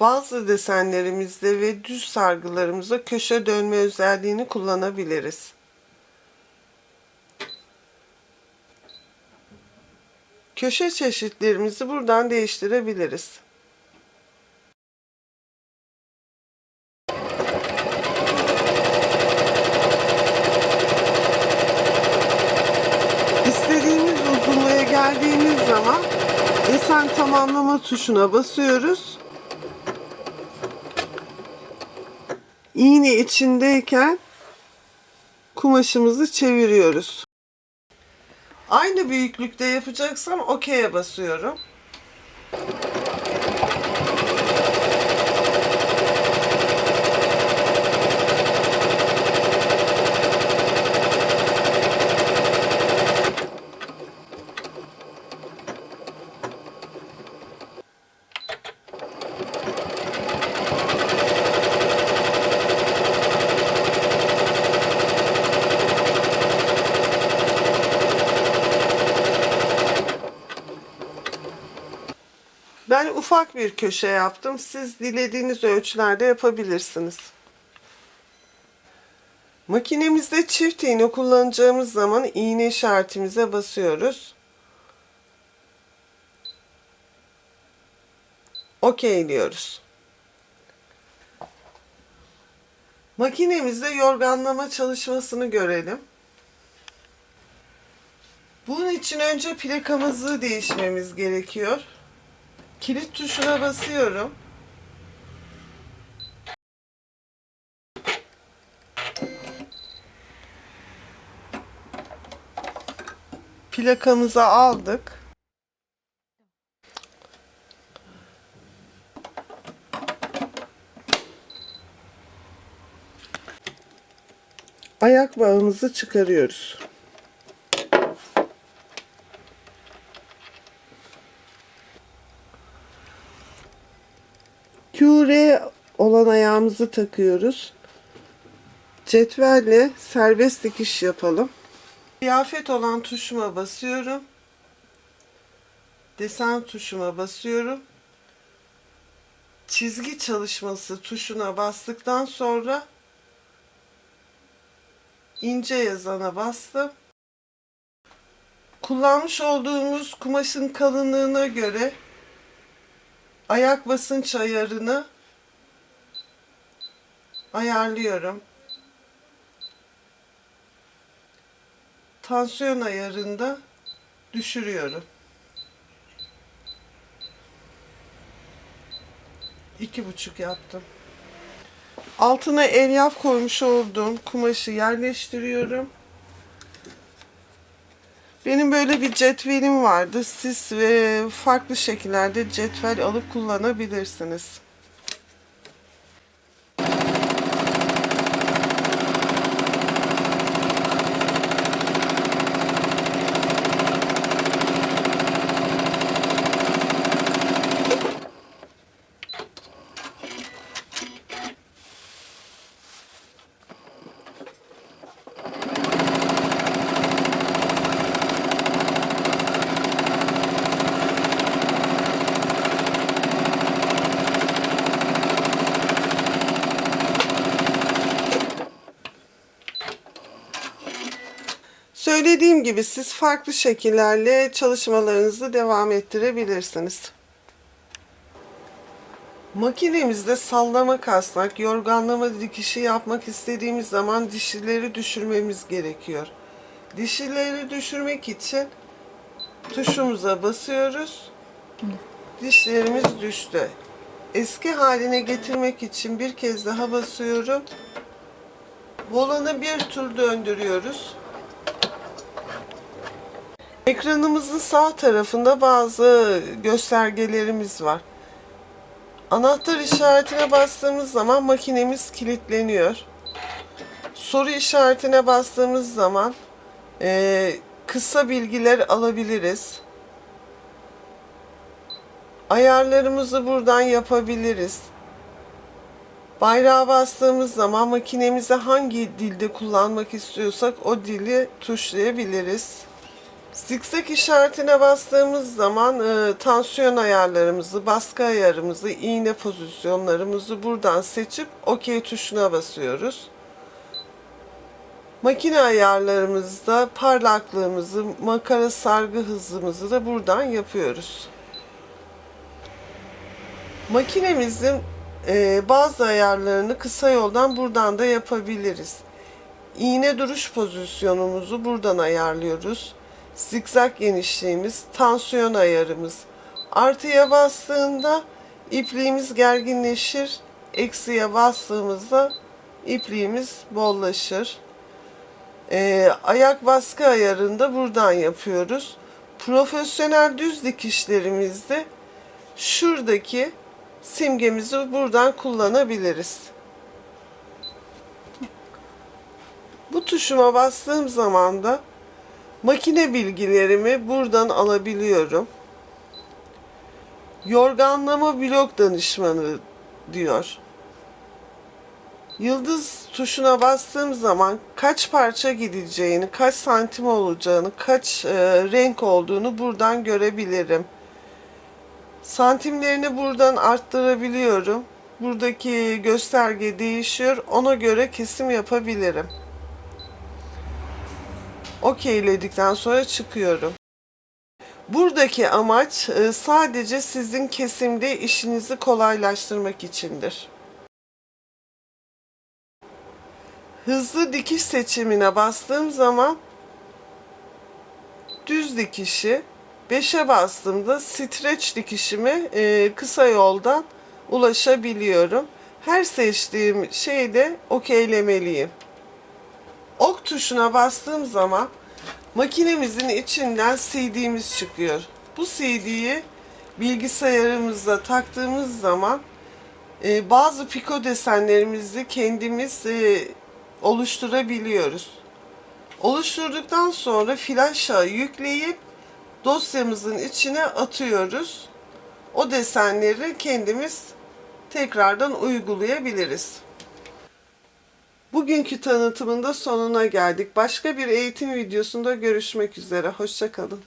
Bazı desenlerimizde ve düz sargılarımızda köşe dönme özelliğini kullanabiliriz. Köşe çeşitlerimizi buradan değiştirebiliriz. İstediğimiz uzunluğa geldiğimiz zaman desen tamamlama tuşuna basıyoruz. İğne içindeyken kumaşımızı çeviriyoruz. Aynı büyüklükte yapacaksam OK'ye basıyorum. Ben ufak bir köşe yaptım. Siz dilediğiniz ölçülerde yapabilirsiniz. Makinemizde çift iğne kullanacağımız zaman iğne işaretimize basıyoruz. OK diyoruz. Makinemizde yorganlama çalışmasını görelim. Bunun için önce plakamızı değişmemiz gerekiyor. Kilit tuşuna basıyorum. Plakamızı aldık. Ayak bağımızı çıkarıyoruz. QR olan ayağımızı takıyoruz. Cetvelle serbest dikiş yapalım. Kıyafet olan tuşuma basıyorum. Desen tuşuma basıyorum. Çizgi çalışması tuşuna bastıktan sonra ince yazana bastım. Kullanmış olduğumuz kumaşın kalınlığına göre ayak basınç ayarını ayarlıyorum. Tansiyon ayarında düşürüyorum. İki buçuk yaptım. Altına elyaf koymuş olduğum kumaşı yerleştiriyorum. Benim böyle bir cetvelim vardı. Siz ve farklı şekillerde cetvel alıp kullanabilirsiniz. Söylediğim gibi siz farklı şekillerle çalışmalarınızı devam ettirebilirsiniz. Makinemizde sallama kasnak, yorganlama dikişi yapmak istediğimiz zaman dişileri düşürmemiz gerekiyor. Dişileri düşürmek için tuşumuza basıyoruz. Dişlerimiz düştü. Eski haline getirmek için bir kez daha basıyorum. Volanı bir tur döndürüyoruz. Ekranımızın sağ tarafında bazı göstergelerimiz var. Anahtar işaretine bastığımız zaman makinemiz kilitleniyor. Soru işaretine bastığımız zaman e, kısa bilgiler alabiliriz. Ayarlarımızı buradan yapabiliriz. Bayrağa bastığımız zaman makinemizi hangi dilde kullanmak istiyorsak o dili tuşlayabiliriz. Zikzak işaretine bastığımız zaman e, tansiyon ayarlarımızı, baskı ayarımızı, iğne pozisyonlarımızı buradan seçip OK tuşuna basıyoruz. Makine ayarlarımızda parlaklığımızı, makara sargı hızımızı da buradan yapıyoruz. Makinemizin e, bazı ayarlarını kısa yoldan buradan da yapabiliriz. İğne duruş pozisyonumuzu buradan ayarlıyoruz. Zikzak genişliğimiz, tansiyon ayarımız. Artıya bastığında ipliğimiz gerginleşir. Eksiye bastığımızda ipliğimiz bollaşır. Ee, ayak baskı ayarında buradan yapıyoruz. Profesyonel düz dikişlerimizde şuradaki simgemizi buradan kullanabiliriz. Bu tuşuma bastığım zaman da makine bilgilerimi buradan alabiliyorum. Yorganlama blok danışmanı diyor. Yıldız tuşuna bastığım zaman kaç parça gideceğini, kaç santim olacağını, kaç e, renk olduğunu buradan görebilirim. Santimlerini buradan arttırabiliyorum. Buradaki gösterge değişiyor. Ona göre kesim yapabilirim. Okeyledikten sonra çıkıyorum. Buradaki amaç e, sadece sizin kesimde işinizi kolaylaştırmak içindir. Hızlı dikiş seçimine bastığım zaman düz dikişi 5'e bastığımda streç dikişime e, kısa yoldan ulaşabiliyorum. Her seçtiğim şeyde okeylemeliyim. Ok tuşuna bastığım zaman makinemizin içinden CD'miz çıkıyor. Bu CD'yi bilgisayarımıza taktığımız zaman e, bazı piko desenlerimizi kendimiz e, oluşturabiliyoruz. Oluşturduktan sonra flaşa yükleyip dosyamızın içine atıyoruz. O desenleri kendimiz tekrardan uygulayabiliriz. Bugünkü tanıtımın da sonuna geldik. Başka bir eğitim videosunda görüşmek üzere. Hoşçakalın.